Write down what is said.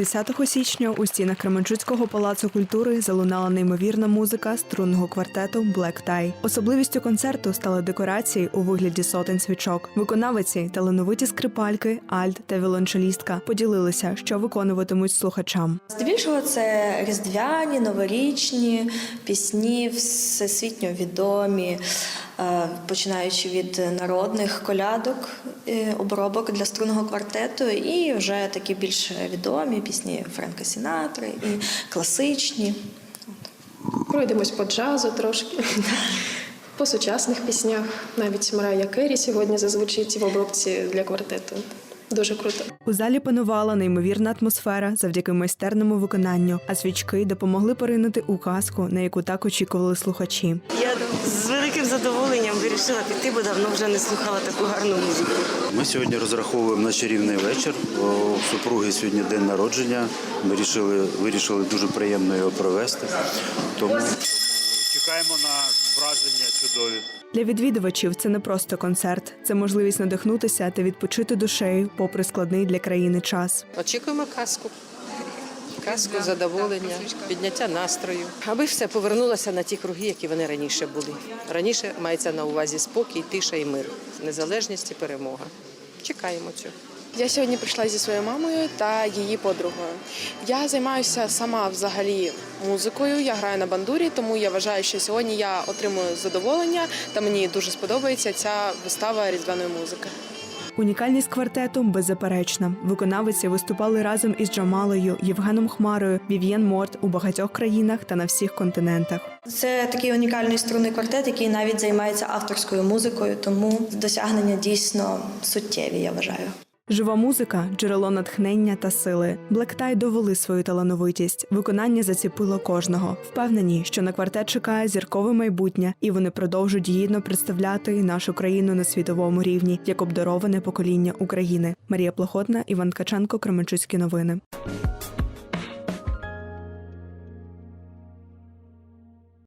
10 січня у стінах Кременчуцького палацу культури залунала неймовірна музика струнного квартету Black Tie. Особливістю концерту стали декорації у вигляді сотень свічок. Виконавиці, талановиті скрипальки, альт та віолончелістка поділилися, що виконуватимуть слухачам. Здебільшого це різдвяні, новорічні пісні, всесвітньо відомі, починаючи від народних колядок, е, обробок для струнного квартету, і вже такі більш відомі пісні Френка Сінатри і класичні. Пройдемось по джазу трошки, по сучасних піснях. Навіть Марая Керрі сьогодні зазвучить в обробці для квартету. Дуже круто. У залі панувала неймовірна атмосфера завдяки майстерному виконанню, а свічки допомогли поринути у казку, на яку так очікували слухачі. Я з великим задоволенням вирішила піти, бо давно вже не слухала таку гарну музику. Ми сьогодні розраховуємо на чарівний вечір. У супруги сьогодні день народження. Ми вирішили, вирішили дуже приємно його провести. Тому, тому чекаємо на враження чудові. Для відвідувачів це не просто концерт, це можливість надихнутися та відпочити душею, попри складний для країни час. Очікуємо казку. Казку, задоволення, підняття настрою, аби все повернулося на ті круги, які вони раніше були. Раніше мається на увазі спокій, тиша і мир, незалежність і перемога. Чекаємо цього. Я сьогодні прийшла зі своєю мамою та її подругою. Я займаюся сама взагалі музикою. Я граю на бандурі, тому я вважаю, що сьогодні я отримую задоволення та мені дуже сподобається ця вистава різдвяної музики. Унікальність квартету беззаперечна. Виконавиці виступали разом із Джамалою, Євгеном Хмарою, Вів'єн Морт у багатьох країнах та на всіх континентах. Це такий унікальний струнний квартет, який навіть займається авторською музикою, тому досягнення дійсно суттєві, я вважаю. Жива музика джерело натхнення та сили. Блектай довели свою талановитість. Виконання заціпило кожного. Впевнені, що на квартет чекає зіркове майбутнє, і вони продовжують гідно представляти нашу країну на світовому рівні як обдароване покоління України. Марія Плохотна, Іван Ткаченко, Кременчуцькі новини.